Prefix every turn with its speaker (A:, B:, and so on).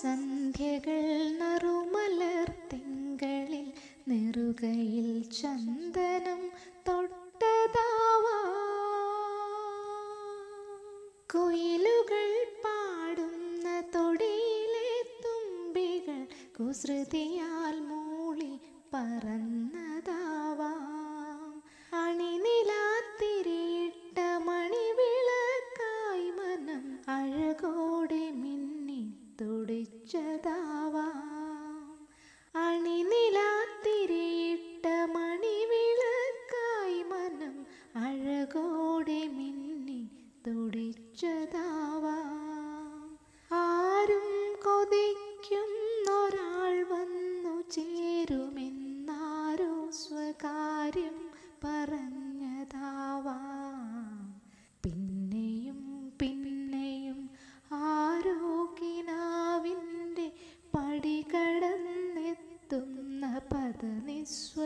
A: സന്ധ്യകൾ നറുമലർ തിങ്കളിൽ നെറുകയിൽ ചന്ദനം തൊട്ടതാവാ. കൊയിലുകൾ പാടുന്ന തൊടിയിലെ തുമ്പികൾ കുസൃതിയാൽ മൂളി പറന്നതാവാം. അണിനിലാത്തിരിയിട്ട മണിവിളക്കായി മനം മിന്നി തുടിച്ചതാവാം അണിനിലാത്തിരിയിട്ട മണിവിളക്കായി മനം അഴകോടെ മിന്നി തുടിച്ചതാവാം. ആരും കൊതിക്കുന്നൊരാൾ വന്നു ചേരുമെന്നാരോ സ്വകാര്യം പറഞ്ഞതാവാം 的你随